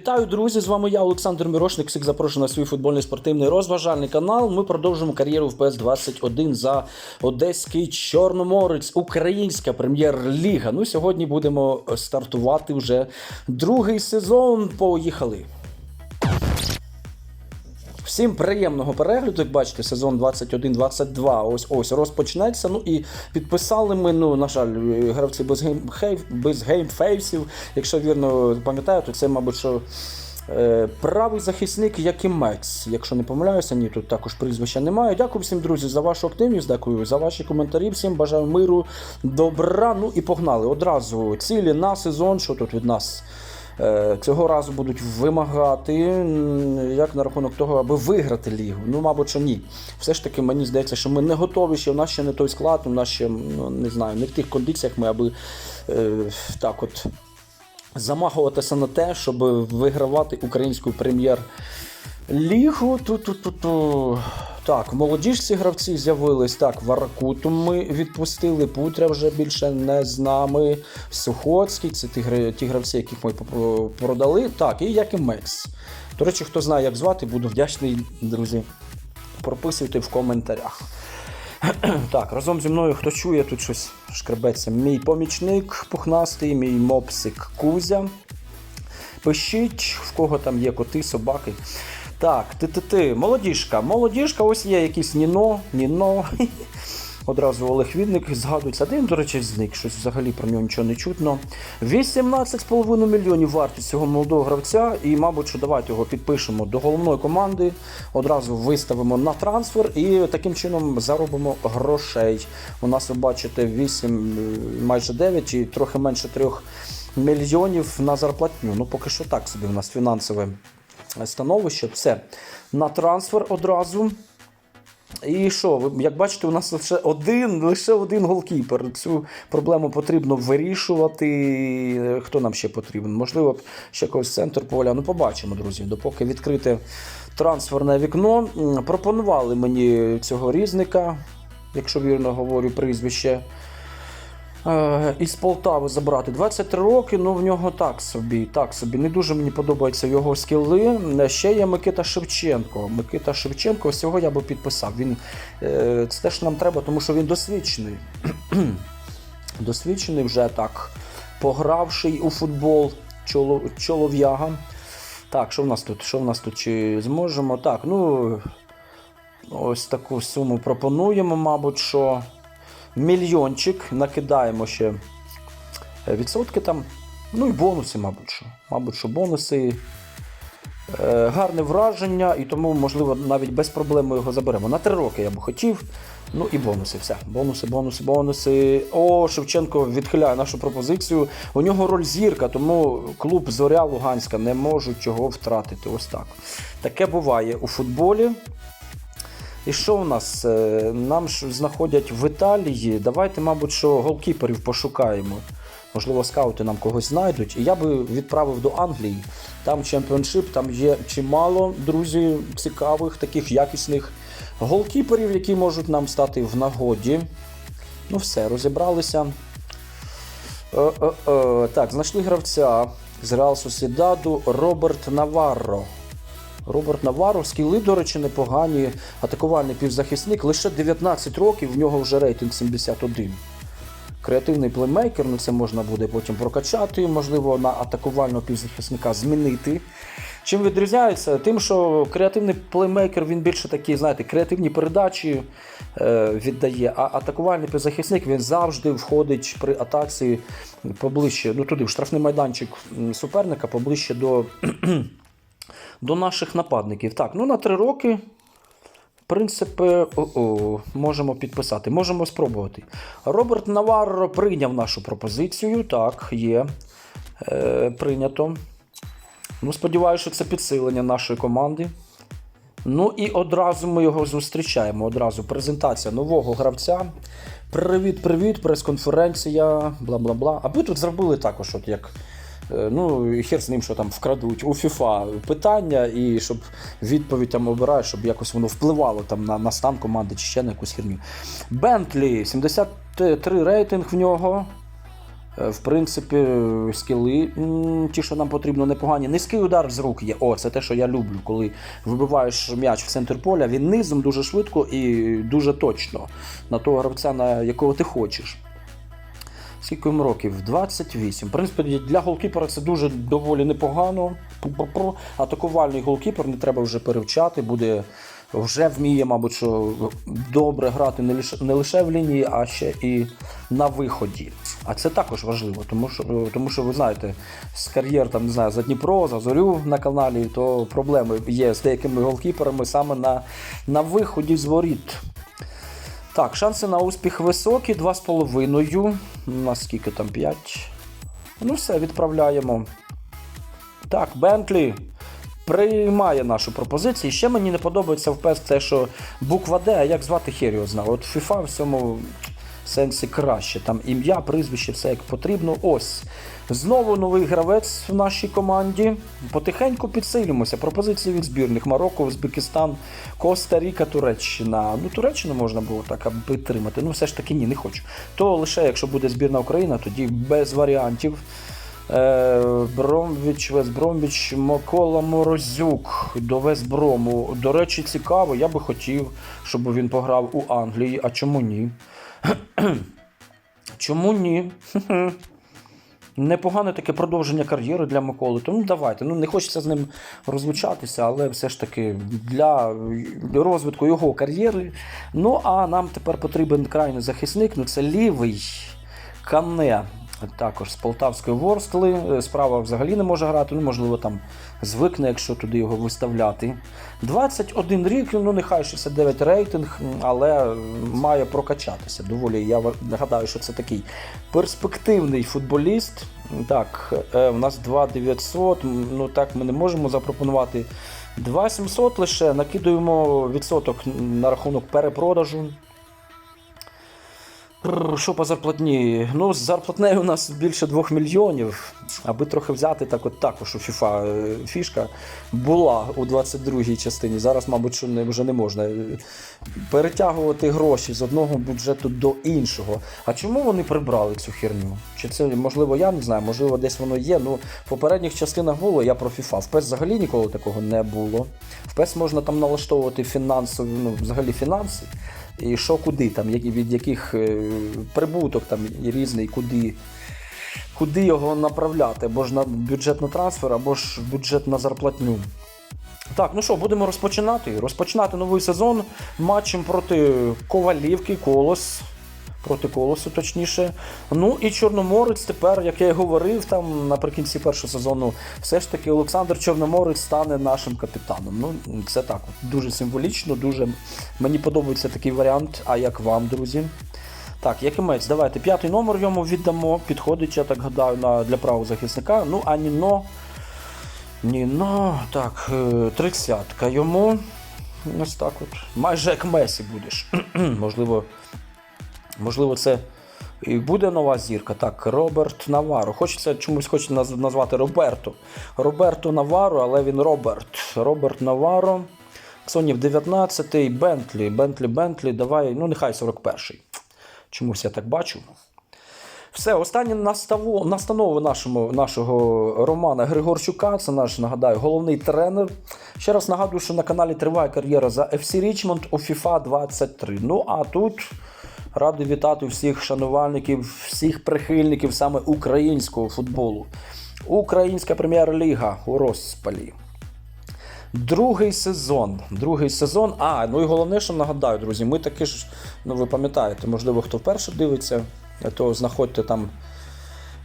Вітаю, друзі! З вами я, Олександр Мірошник. Всіх запрошую на свій футбольний спортивний розважальний канал. Ми продовжуємо кар'єру в ПС-21 за Одеський Чорноморець, Українська прем'єр-ліга. Ну, сьогодні будемо стартувати вже другий сезон. Поїхали! Всім приємного перегляду. Як бачите, сезон 21-22 ось ось розпочнеться. Ну і підписали ми, ну, на жаль, гравці без геймхейв, без геймфейсів. Якщо вірно пам'ятаю, то це, мабуть, що. е, Правий захисник Якимець, якщо не помиляюся, ні, тут також прізвища немає. Дякую всім, друзі, за вашу активність, дякую за ваші коментарі. Всім бажаю миру, добра. Ну і погнали. Одразу цілі на сезон, що тут від нас Цього разу будуть вимагати, як на рахунок того, аби виграти лігу. Ну, мабуть, що ні. Все ж таки, мені здається, що ми не готові, ще у нас ще не той склад, у нас ще ну, не знаю, не в тих кондиціях ми, аби е, так от замахуватися на те, щоб вигравати українську прем'єр. Лігу ту-ту-ту-ту. Так, молодіжці гравці з'явились. Так, Варакуту ми відпустили. Путря вже більше не з нами. Сухоцький, це ті, ті гравці, яких ми продали. Так, і як і Мекс. До речі, хто знає, як звати, буду вдячний, друзі. Прописуйте в коментарях. Так, разом зі мною хто чує, тут щось шкребеться. Мій помічник пухнастий, мій мопсик Кузя. Пишіть, в кого там є коти, собаки. Так, ти-ти-ти, молодіжка. Молодіжка, ось є якийсь Ніно, Ніно. Одразу Олег Відник згадується. Де він, до речі, зник, щось взагалі про нього нічого не чутно. 18,5 мільйонів вартість цього молодого гравця. І, мабуть, що давайте його підпишемо до головної команди, одразу виставимо на трансфер і таким чином заробимо грошей. У нас ви бачите 8, е, майже 9 і трохи менше 3 мільйонів на зарплатню. Ну, поки що так собі у нас фінансове становище. Все. На трансфер одразу. І що, як бачите, у нас лише один, лише один голкіпер. Цю проблему потрібно вирішувати. Хто нам ще потрібен? Можливо, ще когось центр поля. Ну, побачимо, друзі. Допоки відкрите трансферне вікно. Пропонували мені цього різника, якщо вірно говорю прізвище. Е, із Полтави забрати 23 роки, ну в нього так собі, так собі. Не дуже мені подобаються його скіли. Е, Ще є Микита Шевченко. Микита Шевченко, ось цього я би підписав. Він, е, це теж нам треба, тому що він досвідчений. досвідчений вже так, погравший у футбол чолов'яга. Так, що в нас тут? Що в нас тут? Чи зможемо? Так, ну ось таку суму пропонуємо, мабуть, що мільйончик, накидаємо ще е, відсотки там. Ну і бонуси, мабуть, що. Мабуть, що бонуси. Е, гарне враження, і тому, можливо, навіть без проблем ми його заберемо. На три роки я би хотів. Ну і бонуси, все. Бонуси, бонуси, бонуси. О, Шевченко відхиляє нашу пропозицію. У нього роль зірка, тому клуб Зоря Луганська не можуть його втратити. Ось так. Таке буває у футболі. І що у нас? Е, Нам ж знаходять в Італії. Давайте, мабуть, що голкіперів пошукаємо. Можливо, скаути нам когось знайдуть. І я би відправив до Англії. Там чемпіоншип, там є чимало друзі цікавих, таких якісних голкіперів, які можуть нам стати в нагоді. Ну, все, розібралися. Е, е, е, так, знайшли гравця з Реал Сосідаду Роберт Наварро. Роберт Наваро, скіли, до речі, непогані. Атакувальний півзахисник. Лише 19 років, в нього вже рейтинг 71. Креативний плеймейкер, ну це можна буде потім прокачати, можливо, на атакувального півзахисника змінити. Чим відрізняється? Тим, що креативний плеймейкер він більше такі, знаєте, креативні передачі е, віддає, а атакувальний півзахисник він завжди входить при атаці поближче, ну туди, в штрафний майданчик суперника, поближче до до наших нападників. Так, ну на три роки. В принципі, можемо підписати, можемо спробувати. Роберт Наварро прийняв нашу пропозицію. Так, є. Е, прийнято. Ну, сподіваюся, що це підсилення нашої команди. Ну і одразу ми його зустрічаємо. Одразу презентація нового гравця. Привіт-привіт, прес-конференція, бла-бла-бла. А ви тут зробили також, от як. Е, Ну, хер з ним, що там вкрадуть у FIFA питання, і щоб відповідь там обираєш, щоб якось воно впливало там на, на стан команди чи ще на якусь херню. Бентлі, 73 рейтинг в нього. Е, В принципі, скіли, ті, що нам потрібно, непогані. Низький удар з рук є. О, це те, що я люблю, коли вибиваєш м'яч в центр поля, він низом дуже швидко і дуже точно на того гравця, на якого ти хочеш. Скільки йому років? 28. В принципі, для голкіпера це дуже доволі непогано. Атакувальний голкіпер не треба вже перевчати, буде вже вміє, мабуть, що добре грати не лише в лінії, а ще і на виході. А це також важливо, тому що, тому що ви знаєте, з кар'єр там, не знаю, за Дніпро, за Зорю на каналі, то проблеми є з деякими голкіперами саме на, на виході з воріт. Так, шанси на успіх високі, 2,5. У нас скільки там 5. Ну все, відправляємо. Так, Бентлі приймає нашу пропозицію. Ще мені не подобається в PES те, що буква Д, а як звати хер його знав. От FIFA в цьому сенсі краще. Там ім'я, прізвище, все як потрібно. Ось. Знову новий гравець в нашій команді. Потихеньку підсилюємося. Пропозиції від збірних Марокко, Узбекистан, Коста-Ріка, Туреччина. Ну, Туреччину можна було так аби підтримати. Ну, все ж таки ні, не хочу. То лише якщо буде збірна Україна, тоді без варіантів. Е, Бромвіч, Весбромвіч, Микола Морозюк до Весброму. До речі, цікаво, я би хотів, щоб він пограв у Англії. А чому ні? Чому ні? Непогане таке продовження кар'єри для Миколи. Тому давайте. Ну не хочеться з ним розлучатися, але все ж таки для розвитку його кар'єри. Ну а нам тепер потрібен крайний захисник. Ну це лівий Кане. Також з Полтавської Ворскли. Е, Справа взагалі не може грати. Ну, можливо, там звикне, якщо туди його виставляти. 21 рік, ну нехай 69 рейтинг, але має прокачатися. Доволі я нагадаю, що це такий перспективний футболіст. Так, е, у нас 2900, ну так ми не можемо запропонувати 2700 лише, накидуємо відсоток на рахунок перепродажу. Що по зарплатні? Ну, з зарплатнею у нас більше 2 мільйонів. Аби трохи взяти, так от також у FIFA е, фішка була у 22-й частині. Зараз, мабуть, що не, вже не можна е, перетягувати гроші з одного бюджету до іншого. А чому вони прибрали цю херню? Чи це можливо, я не знаю, можливо, десь воно є. Ну, в попередніх частинах було, я про FIFA. В PES взагалі ніколи такого не було. В PES можна там налаштовувати фінансові, ну, взагалі фінанси. І що куди, там, від яких е, прибуток там різний, куди, куди його направляти, або ж на бюджет на трансфер, або ж бюджет на зарплатню. Так, ну що, будемо розпочинати. Розпочинати новий сезон матчем проти Ковалівки, Колос. Проти Колосу, точніше. Ну і Чорноморець тепер, як я і говорив, там наприкінці першого сезону, все ж таки Олександр Чорноморець стане нашим капітаном. Ну, це так, дуже символічно, дуже мені подобається такий варіант. А як вам, друзі? Так, Якимець, давайте п'ятий номер йому віддамо. Підходить, я так гадаю, на, для правого захисника. Ну, а Ніно. Ніно, так, е, тридцятка йому. Ось так от. Майже як Месі будеш. Можливо, Можливо, це і буде нова зірка. Так, Роберт Наваро. Хочеться чомусь хоче назвати Роберто. Роберто Наваро, але він Роберт. Роберт Наваро. Сонів 19-й, Бентлі, Бентлі, Бентлі, давай, ну нехай 41-й. Чомусь я так бачу. Все, останні наставо, настанови нашому, нашого Романа Григорчука. Це наш, нагадаю, головний тренер. Ще раз нагадую, що на каналі триває кар'єра за FC Richmond у FIFA 23. Ну а тут радий вітати всіх шанувальників, всіх прихильників саме українського футболу. Українська прем'єр-ліга у розпалі. Другий сезон. Другий сезон. А, ну і головне, що нагадаю, друзі, ми таки ж, ну ви пам'ятаєте, можливо, хто вперше дивиться, то знаходьте там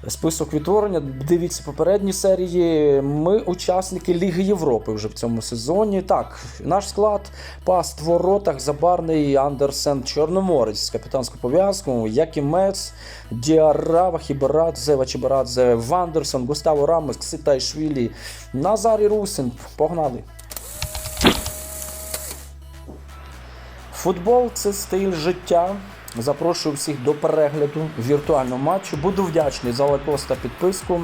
список відтворення, дивіться попередні серії. Ми учасники Ліги Європи вже в цьому сезоні. Так, наш склад пас в воротах, Забарний, Андерсен, Чорноморець з капітанською пов'язкою, Якімець, Діарава, Хібарадзе, Вачібарадзе, Вандерсон, Густаво Рамос, Кситайшвілі, Назарій Русин. Погнали! Футбол це стиль життя. Запрошую всіх до перегляду віртуального матчу. Буду вдячний за лайкос та підписку.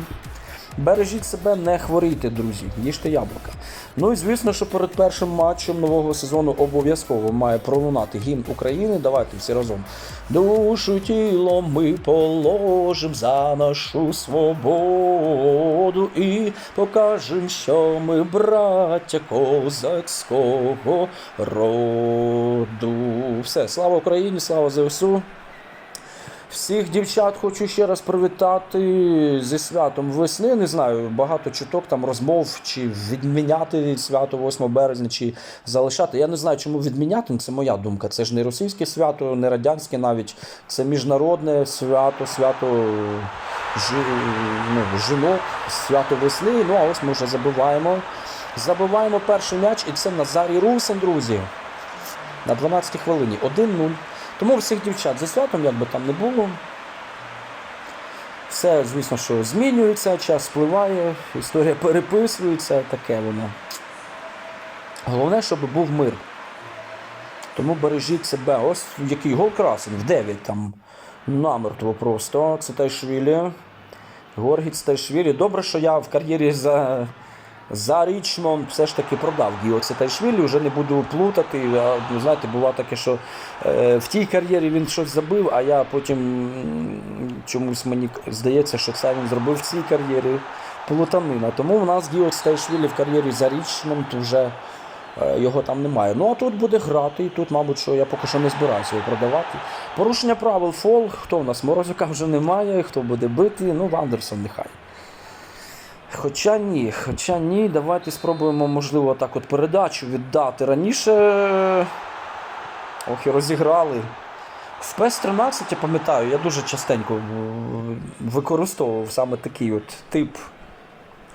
Бережіть себе, не хворійте, друзі. Їжте яблука. Ну і звісно, що перед першим матчем нового сезону обов'язково має пролунати гімн України. Давайте всі разом. Душу тіло ми положим за нашу свободу і покажем, що ми браття козацького роду. Все, слава Україні, слава ЗСУ. Всіх дівчат хочу ще раз привітати зі святом весни. Не знаю, багато чуток там розмов, чи відміняти свято 8 березня, чи залишати. Я не знаю, чому відміняти. Це моя думка. Це ж не російське свято, не радянське навіть. Це міжнародне свято, свято жі- ну, жінок, свято весни. Ну а ось ми вже забиваємо. Забиваємо перший м'яч, і це Назарій Русин, друзі. На 12 хвилині. 1-0. Тому всіх дівчат зі святом, як би там не було. Все, звісно, що змінюється, час спливає, історія переписується, таке воно. Головне, щоб був мир. Тому бережіть себе. Ось який гол красень, в 9 там намертво просто. Це Тайшвілі. Горгіц Тайшвілі. Добре, що я в кар'єрі за, за Річмонд все ж таки продав Гіо Тайшвілі, вже не буду плутати. Ну, знаєте, було таке, що е, в тій кар'єрі він щось забив, а я потім чомусь мені здається, що це він зробив в цій кар'єрі плутанина. Тому в нас Гіо Тайшвілі в кар'єрі за Річмонд вже. Е, Його там немає. Ну а тут буде грати, і тут, мабуть, що я поки що не збираюся його продавати. Порушення правил фол. Хто у нас? Морозюка вже немає, хто буде бити, ну Вандерсон нехай. Хоча ні, хоча ні, давайте спробуємо, можливо, так от передачу віддати. Раніше. Ох, і розіграли. В PS13, я пам'ятаю, я дуже частенько е, використовував саме такий от тип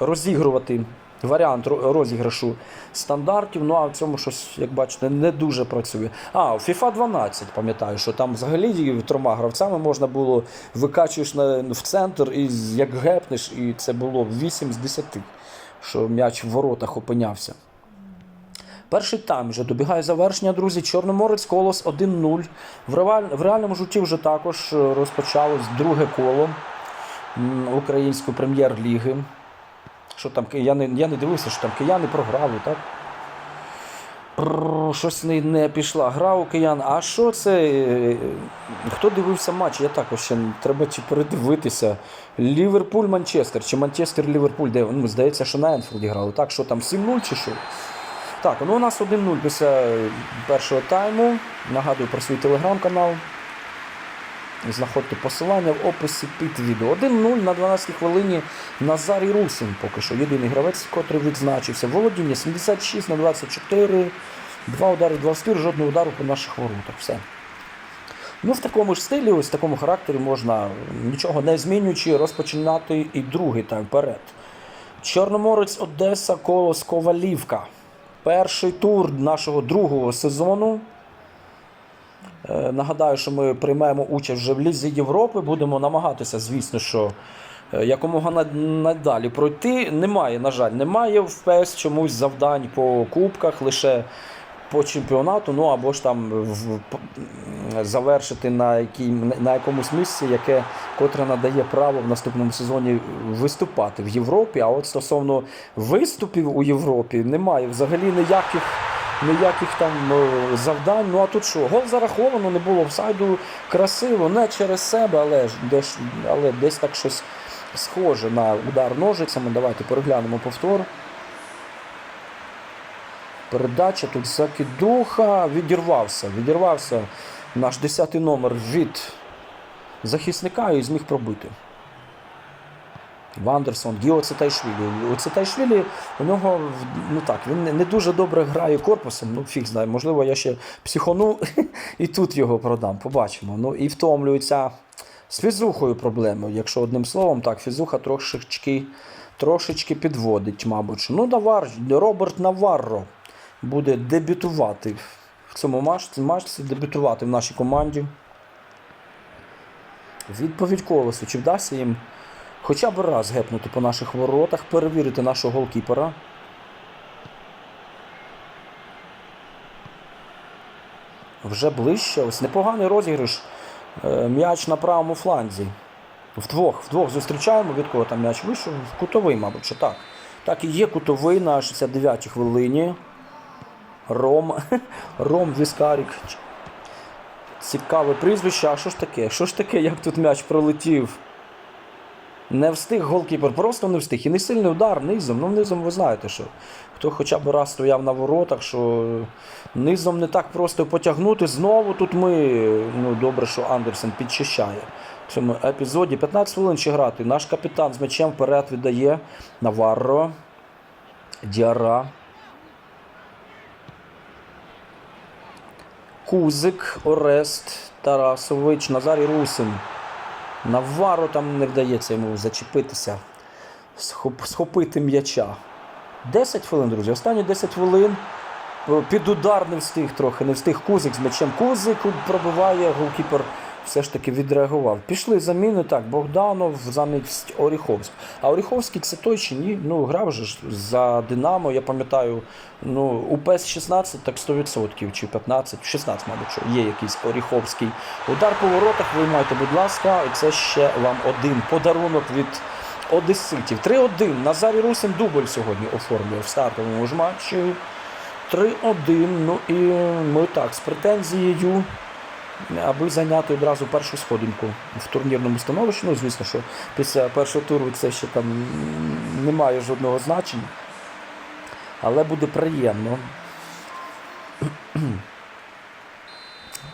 розігрувати варіант розіграшу стандартів. Ну а в цьому щось, як бачите, не дуже працює. А, у FIFA 12, пам'ятаю, що там взагалі трьома гравцями можна було викачуєш в центр і як гепнеш, і це було 8 з 10, що м'яч в воротах опинявся. Перший тайм вже добігає завершення, друзі. Чорноморець колос 1-0. В, реальному житті вже також е, розпочалось друге коло української прем'єр-ліги. Що там, ки- я не, дивився, що там кияни програли, так? Щось не, не пішла гра у киян. А що це? е, Хто дивився матч? Я також ще треба чи передивитися. Ліверпуль, Манчестер чи Манчестер Ліверпуль, де ну, здається, що на Енфілді грали. Так, що там 7-0 чи що? Так, ну у нас 1-0 після першого тайму. Нагадую про свій телеграм-канал. Знаходьте посилання в описі під відео. 1-0 на 12 й хвилині Назарій Русин поки що. Єдиний гравець, котрий відзначився. Володіння 76 на 24. Два удари, два стир, жодного удару по наших воротах. Все. Ну, в такому ж стилі, ось в такому характері можна, нічого не змінюючи, розпочинати і другий тайм вперед. Чорноморець Одеса, Колос Ковалівка. Перший тур нашого другого сезону. Е, Нагадаю, що ми приймаємо участь вже в Лізі Європи. Будемо намагатися, звісно, що е, якомога надалі пройти. Немає, на жаль, немає в ПС чомусь завдань по кубках, лише по чемпіонату, ну або ж там завершити на, якій, на якомусь місці, яке котре надає право в наступному сезоні виступати в Європі. А от стосовно виступів у Європі немає взагалі ніяких ніяких там е, завдань. Ну а тут що? Гол зараховано, не було офсайду красиво, не через себе, але десь, але десь так щось схоже на удар ножицями. Давайте переглянемо повтор. Передача тут закидуха. Відірвався. Відірвався наш 10-й номер від захисника і зміг пробити. Вандерсон, Гіо Цитайшвілі. У Цитайшвілі у нього ну так, він не- дуже добре грає корпусом, ну фіг знає. Можливо, я ще психону і тут його продам. Побачимо. Ну і втомлюється з фізухою проблеми. Якщо одним словом, так, фізуха трошечки, трошечки підводить, мабуть. Ну, Навар, Роберт Наварро буде дебютувати в цьому матчі, матчі дебютувати в нашій команді. Відповідь колесу. Чи вдасться їм хоча б раз гепнути по наших воротах, перевірити нашого голкіпера. Вже ближче. Ось непоганий розіграш. Е, М'яч на правому фланзі. Вдвох, вдвох зустрічаємо, від кого там м'яч вийшов. Кутовий, мабуть, так. Так і є кутовий на 69-й хвилині. Ром. Ром Віскарік. Цікаве прізвище. А що ж таке? Що ж таке, як тут м'яч пролетів? Не встиг голкіпер, просто не встиг. І не сильний удар низом. Ну, низом ви знаєте, що хто хоча б раз стояв на воротах, що низом не так просто потягнути. Знову тут ми. Ну, добре, що Андерсен підчищає. В цьому епізоді 15 хвилин ще грати. Наш капітан з м'ячем вперед віддає Наварро. Діара. Кузик, Орест, Тарасович, Назарій Русин. Наваро там не вдається йому зачепитися, схопити м'яча. 10 хвилин, друзі. Останні 10 хвилин. Під удар не встиг трохи, не встиг Кузик з м'ячем. Кузик пробиває, голкіпер все ж таки відреагував. Пішли заміни, так, Богданов замість Оріховськ. А Оріховський це той чи ні? Ну, грав же ж за Динамо, я пам'ятаю, ну, у ПЕС 16, так 100% чи 15, 16, мабуть, що є якийсь Оріховський. Удар по воротах виймайте, будь ласка, і це ще вам один подарунок від Одеситів. 3-1. Назарій Русин дубль сьогодні оформлює в стартовому ж матчі. 3-1. Ну і ми так, з претензією, аби зайняти одразу першу сходинку в турнірному становищі. Ну, звісно, що після першого туру це ще там м, немає жодного значення. Але буде приємно.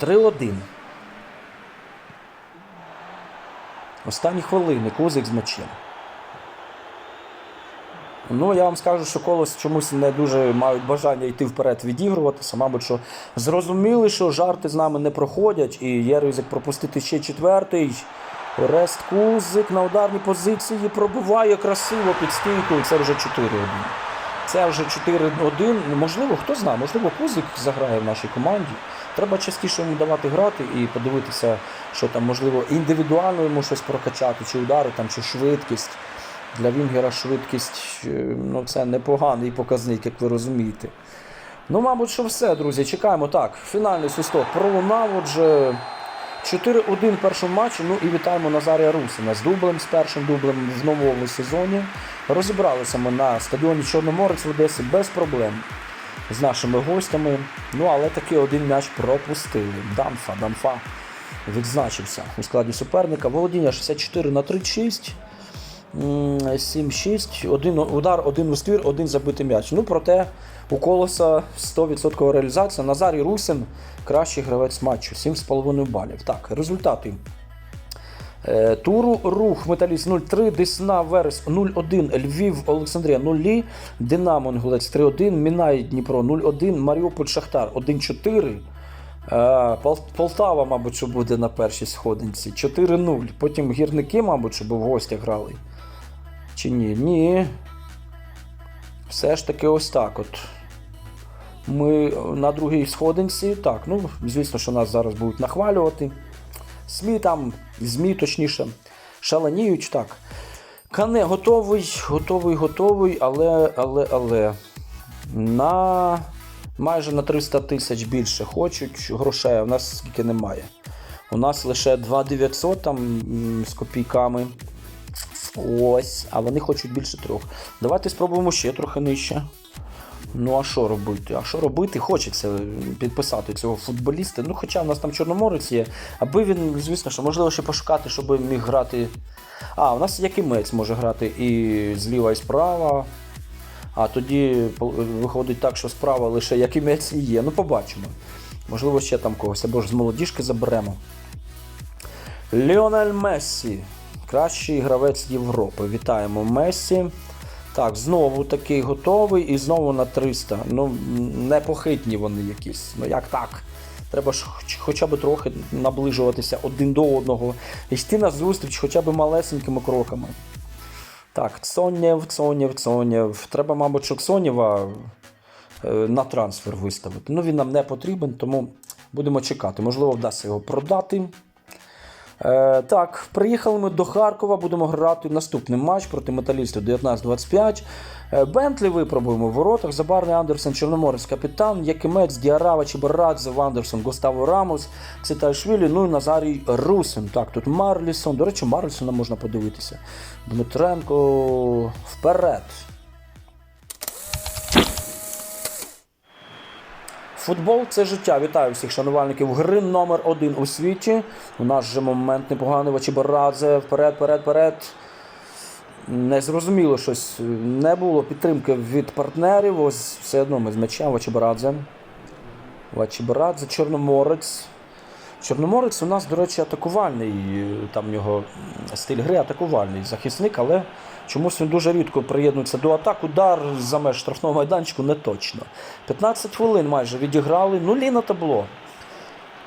3-1. Останні хвилини. Кузик з м'ячем. Ну, я вам скажу, що колос чомусь не дуже мають бажання йти вперед відігруватися. Мабуть, що зрозуміли, що жарти з нами не проходять, і є ризик пропустити ще четвертий. Орест Кузик на ударній позиції пробиває красиво під стійкою. Це вже 4-1. Це вже 4-1. Можливо, хто знає, можливо, Кузик заграє в нашій команді. Треба частіше йому давати грати і подивитися, що там, можливо, індивідуально йому щось прокачати, чи удари, там, чи швидкість. Для Вінгера швидкість е, ну, це непоганий показник, як ви розумієте. Ну, мабуть, що все, друзі. Чекаємо так. Фінальний свисток пролунав. Отже, 4-1 в першому матчі. Ну і вітаємо Назарія Русина з дублем, з першим дублем в новому сезоні. Розібралися ми на стадіоні Чорноморець в Одесі без проблем з нашими гостями. Ну, але таки один м'яч пропустили. Данфа, Данфа відзначився у складі суперника. Володіння 64 на 36. М, 7-6, один удар, один у ствір, один забитий м'яч. Ну, проте у колоса 100% реалізація. Назарій Русин кращий гравець матчу, 7,5 балів. Так, результати. Е, Туру Рух Металіст 0-3, Десна Верес 0-1, Львів Олександрія 0 Динамо Інгулець 3-1, Мінай Дніпро 0-1, Маріуполь Шахтар 1-4. Е, Полтава, мабуть, що буде на першій сходинці. 4-0. Потім гірники, мабуть, щоб в гостях грали. Чи ні? Ні. Все ж таки ось так от. Ми на другій сходинці. Так, ну, звісно, що нас зараз будуть нахвалювати. СМІ там, ЗМІ точніше, шаленіють так. Кане готовий, готовий, готовий, але, але, але. На майже на 300 тисяч більше хочуть грошей, а в нас скільки немає. У нас лише 2900 там з копійками. Ось, а вони хочуть більше трьох. Давайте спробуємо ще трохи нижче. Ну, а що робити? А що робити? Хочеться підписати цього футболіста. Ну, хоча в нас там Чорноморець є, аби він, звісно, що можливо ще пошукати, щоб міг грати. А, у нас Якимець може грати і зліва, і справа. А тоді виходить так, що справа лише Якимець і є. Ну, побачимо. Можливо, ще там когось, або ж з молодіжки заберемо. Ліонель Мессі. Кращий гравець Європи. Вітаємо Мессі. Так, знову такий готовий і знову на 300. Ну, непохитні вони якісь. Ну як так? Треба ж хоч- хоча б трохи наближуватися один до одного. Йти на зустріч хоча б малесенькими кроками. Так, Цонєв, Цонєв, Цонєв. Треба, мабуть, що е, на трансфер виставити. Ну, він нам не потрібен, тому будемо чекати. Можливо, вдасться його продати. Е, так, приїхали ми до Харкова, будемо грати наступний матч проти металістів 19-25. Е, Бентлі випробуємо в воротах. Забарний Андерсон, Чорноморець, капітан, Якимець, Діарава, Чебарадзе, Вандерсон, Густаво Рамос, Цитайшвілі, ну і Назарій Русин. Так, тут Марлісон. До речі, Марлісона можна подивитися. Дмитренко вперед. Футбол це життя. Вітаю всіх шанувальників гри номер один у світі. У нас же момент непоганий Вачібарадзе. Вперед, вперед, вперед. Незрозуміло щось. Не було підтримки від партнерів. Ось все одно ми з м'яча Вачібарадзе. Вачібарадзе, Чорноморець. Чорноморець у нас, до речі, атакувальний. Там в нього стиль гри атакувальний захисник, але чомусь він дуже рідко приєднується до атак. Удар за меж штрафного майданчику не точно. 15 хвилин майже відіграли. Нулі на табло.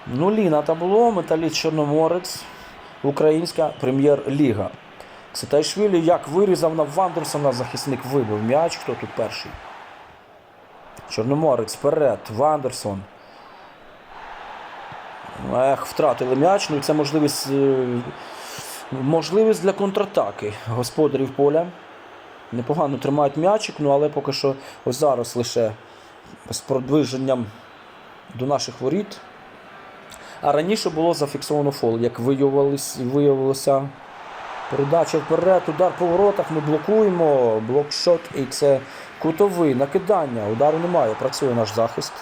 Нулі на табло. Металіст Чорноморець. Українська прем'єр-ліга. Цитайшвілі як вирізав на Вандерсона, захисник вибив м'яч. Хто тут перший? Чорноморець вперед. Вандерсон. Ех, втратили м'яч. Ну і це можливість, е, можливість для контратаки господарів поля. Непогано тримають м'ячик, ну але поки що ось зараз лише з продвиженням до наших воріт. А раніше було зафіксовано фол, як виявилося. Передача вперед, удар по воротах, ми блокуємо, блокшот, і це кутовий, накидання. Удару немає, працює наш захист.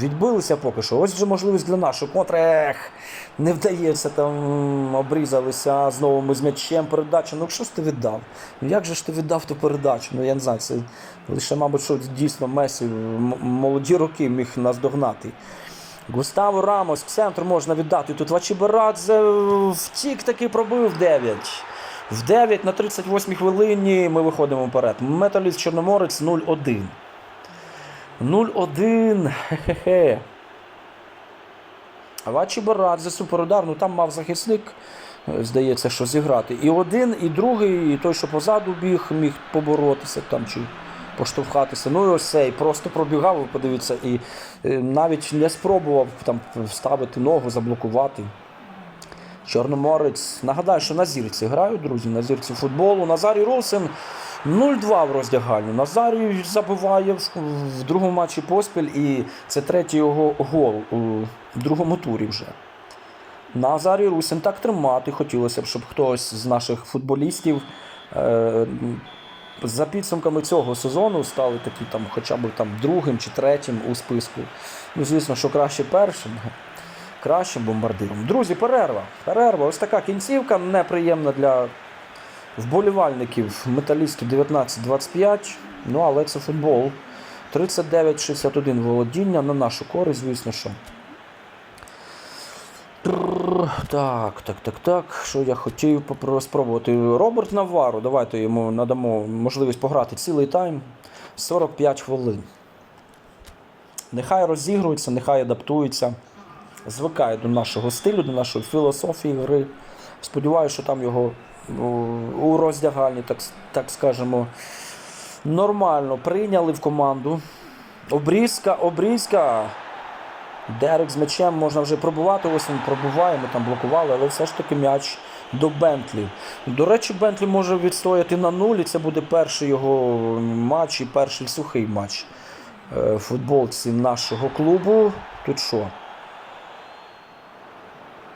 Відбилися поки що. Ось вже можливість для нашого контрех. Не вдається там обрізалися. Знову ми з м'ячем передача. Ну що ж ти віддав? Ну як же ж ти віддав ту передачу? Ну я не знаю, це лише, мабуть, що дійсно Месі молоді роки міг нас догнати. Густаво Рамос, в центр можна віддати. Тут Вачібарадзе втік таки пробив 9. В 9 на 38 хвилині ми виходимо вперед. Металіст Чорноморець 0-1. 0-1. Хе-хе. Вачі Барадзе, суперудар, ну там мав захисник, е, здається, що зіграти. І один, і другий, і той, що позаду біг, міг поборотися там чи поштовхатися. Ну і ось цей просто пробігав, подивіться, і е, навіть не спробував там вставити ногу, заблокувати. Чорноморець. Нагадаю, що на зірці грають, друзі, на зірці футболу. Назарій Русин 0-2 в роздягальні. Назарій забиває в другому матчі поспіль, і це третій його гол у другому турі вже. Назарій Русин так тримати хотілося б, щоб хтось з наших футболістів е, за підсумками цього сезону стали такі там, хоча б там другим чи третім у списку. Ну, звісно, що краще першим кращим бомбардиром. Друзі, перерва. Перерва. Ось така кінцівка неприємна для вболівальників металістів 19-25. Ну, але це футбол. 39-61 володіння на нашу користь, звісно, що. Так, так, так, так. Що я хотів спробувати? Роберт Навару. Давайте йому надамо можливість пограти цілий тайм. 45 хвилин. Нехай розігрується, нехай адаптується звикає до нашого стилю, до нашої філософії гри. Сподіваюся, що там його у, у роздягальні, так, так скажемо, нормально прийняли в команду. Обрізка, обрізка. Дерек з м'ячем можна вже пробувати. Ось він пробуває, ми там блокували, але все ж таки м'яч до Бентлі. До речі, Бентлі може відстояти на нуль, і це буде перший його матч і перший сухий матч е, футболці нашого клубу. Тут що?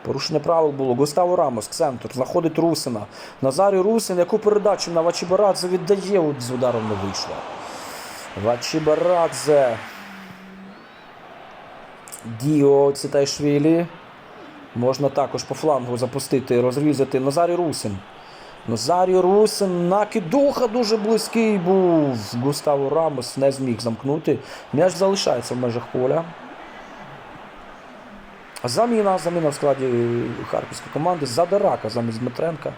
Порушення правил було. Густаво Рамос, центр, знаходить Русина. Назарій Русин, яку передачу на Вачібарадзе віддає, от з ударом не вийшло. Вачібарадзе. Діо Цитайшвілі. Можна також по флангу запустити, розрізати. Назарій Русин. Назарій Русин, накидуха дуже близький був. Густаво Рамос не зміг замкнути. М'яч залишається в межах поля. Заміна, заміна в складі харківської команди. Задирака замість Дмитренка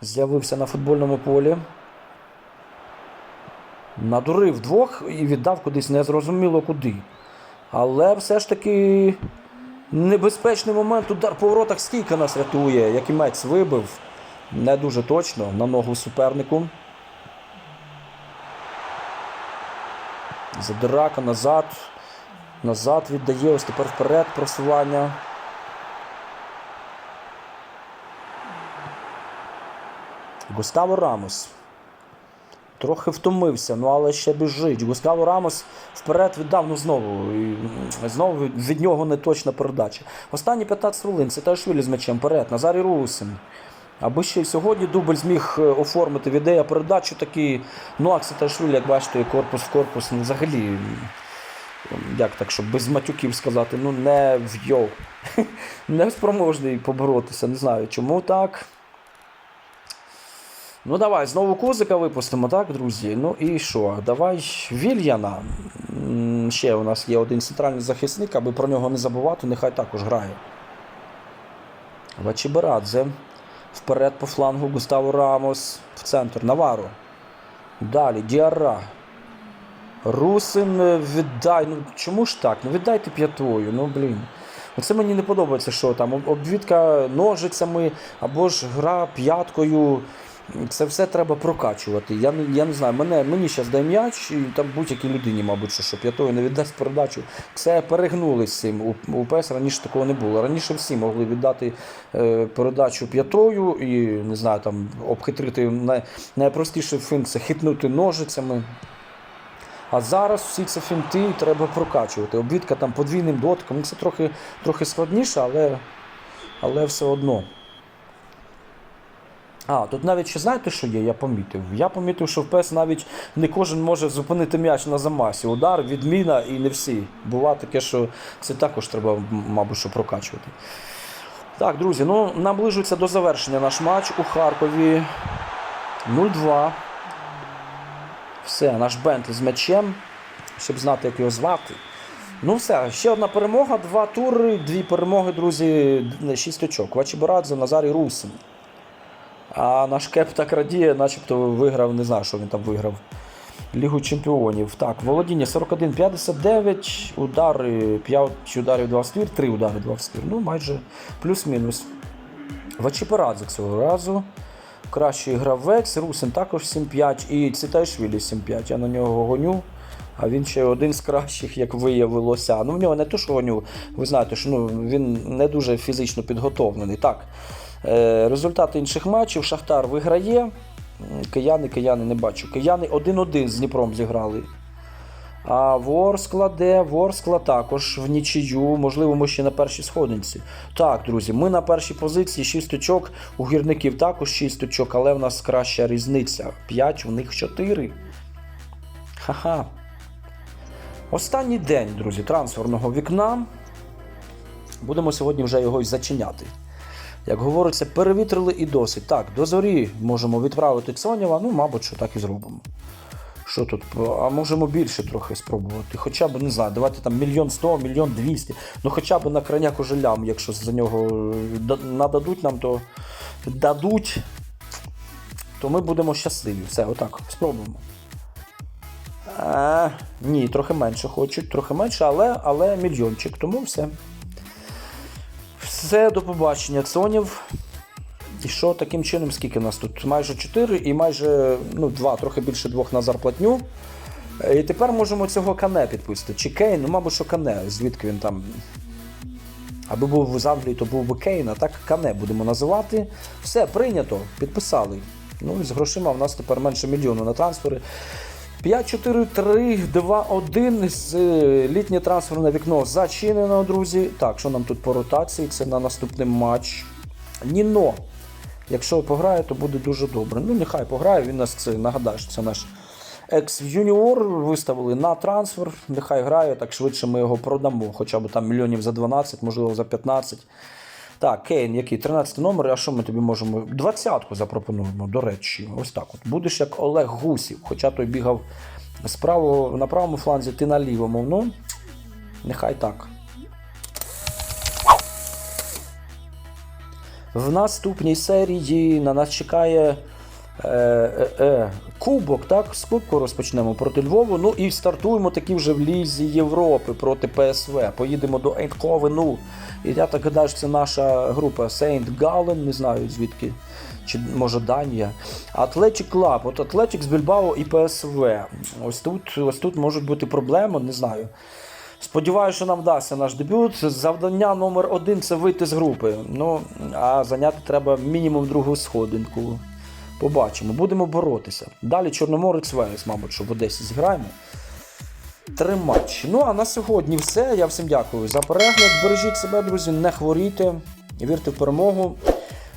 з'явився на футбольному полі. Надурив двох і віддав кудись незрозуміло куди. Але все ж таки небезпечний момент. Удар по воротах стійка нас рятує. Якимець вибив. Не дуже точно на ногу супернику. Задирака назад. Назад віддає, ось тепер вперед просування. Густаво Рамос. Трохи втомився, ну але ще біжить. Густаво Рамос вперед віддав, ну знову. І, знову від нього не точна передача. Останні 15 хвилин це Ташвілі з м'ячем вперед. Назарій Русин. Аби ще й сьогодні дубль зміг е, оформити в ідея передачу такий. Ну, а Циташвілі, як бачите, корпус в корпус, ну взагалі. Як так, щоб без матюків сказати, ну не вйов. Не спроможний поборотися. Не знаю, чому так. Ну давай, знову Кузика випустимо, так, друзі? Ну і що? Давай Вільяна. Ще у нас є один центральний захисник, аби про нього не забувати, нехай також грає. Вачіберадзе. Вперед по флангу Густаво Рамос. В центр. Наваро. Далі Діара. Русин е, віддай. Ну чому ж так? Ну віддайте п'ятою. Ну блін. Оце мені не подобається, що там обвідка ножицями або ж гра п'яткою. Це все треба прокачувати. Я, я не знаю, мене, мені зараз дай м'яч, і там будь-якій людині, мабуть, що, п'ятою не віддасть передачу. Це перегнули з цим. У, у ПЕС раніше такого не було. Раніше всі могли віддати е, передачу п'ятою і не знаю, там обхитрити най, найпростіший фінт це хитнути ножицями. А зараз всі ці фінти треба прокачувати. Обвідка там подвійним дотиком. Ну, Це трохи, трохи складніше, але, але все одно. А, тут навіть ще знаєте, що є, я помітив. Я помітив, що в ПЕС навіть не кожен може зупинити м'яч на замасі. Удар, відміна і не всі. Буває таке, що це також треба, мабуть, що прокачувати. Так, друзі, ну наближується до завершення наш матч у Харкові. 0-2. Все, наш Бентлі з м'ячем, щоб знати, як його звати. Ну все, ще одна перемога, два тури, дві перемоги, друзі, шість очок. Вачіборадзе, Назарій Русин. А наш кеп так радіє, начебто виграв, не знаю, що він там виграв. Лігу чемпіонів. Так, володіння 41-59, удари, 5 ударів 2 в ствір, 3 удари 2 в ствір. Ну, майже плюс-мінус. Вачіпарадзе цього разу. Кращий гравець, Русин також 7-5 і Цитайшвілі 7-5. Я на нього гоню. А він ще один з кращих, як виявилося. Ну, в нього не то, що гоню, ви знаєте, що ну, він не дуже фізично підготовлений. Так, результати інших матчів. Шахтар виграє. Кияни, кияни не бачу. Кияни 1-1 з Дніпром зіграли. А Ворскла де? Ворскла також в нічию. Можливо, ми ще на першій сходинці. Так, друзі, ми на першій позиції 6 очок. У гірників також 6 очок, але в нас краща різниця. 5, у них 4. Ха-ха. Останній день, друзі, трансферного вікна. Будемо сьогодні вже його й зачиняти. Як говориться, перевітрили і досить. Так, до зорі можемо відправити Цонява, ну, мабуть, що так і зробимо. Що тут? А можемо більше трохи спробувати. Хоча б, не знаю, давайте там мільйон сто, мільйон двісті. Ну хоча б на крайняк жилям, якщо за нього е, нададуть нам, то дадуть, то ми будемо щасливі. Все, отак, спробуємо. А, ні, трохи менше хочуть, трохи менше, але, але мільйончик, тому все. Все, до побачення, Цонів. І що таким чином, скільки нас тут? Майже 4 і майже ну, 2, трохи більше двох на зарплатню. Е, І тепер можемо цього кане підписати. Чи Кейн, ну, мабуть, що кане, звідки він там. Аби був з Англії, то був би Кейн, а так кане будемо називати. Все, прийнято, підписали. Ну і з грошима в нас тепер менше мільйону на трансфери. 5-4-3-2-1. З- е, Літнє трансферне вікно зачинено, друзі. Так, що нам тут по ротації? Це на наступний матч. Ніно. Якщо пограє, то буде дуже добре. Ну, нехай пограє, він нас це нагадає, що це наш екс-юніор. Виставили на трансфер. Нехай грає, так швидше ми його продамо. Хоча б там мільйонів за 12, можливо, за 15. Так, Кейн, який 13 номер, а що ми тобі можемо? 20-ку запропонуємо, до речі. Ось так. от. Будеш як Олег Гусів, хоча той бігав справа на правому фланзі, ти на лівому. Ну, нехай так. В наступній серії на нас чекає е, е, е, Кубок, так? З Кубку розпочнемо проти Львову. Ну і стартуємо таки вже в Лізі Європи проти ПСВ. Поїдемо до Ейнховену. І я так гадаю, що це наша група Сейнт Гален, не знаю звідки чи може Данія. Атлетік Клаб, от Атлетік з Більбао і ПСВ. Ось тут, ось тут можуть бути проблеми, не знаю. Сподіваюся, що нам вдасться наш дебют. Завдання номер один це вийти з групи. Ну, а зайняти треба мінімум другу сходинку. Побачимо, будемо боротися. Далі Чорноморець Велес, мабуть, що в Одесі зіграємо. Три матчі. Ну а на сьогодні все. Я всім дякую за перегляд. Бережіть себе, друзі, не хворійте, вірте в перемогу.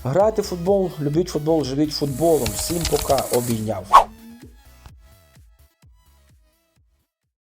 Грайте в футбол, любіть футбол, живіть футболом. Всім пока обійняв.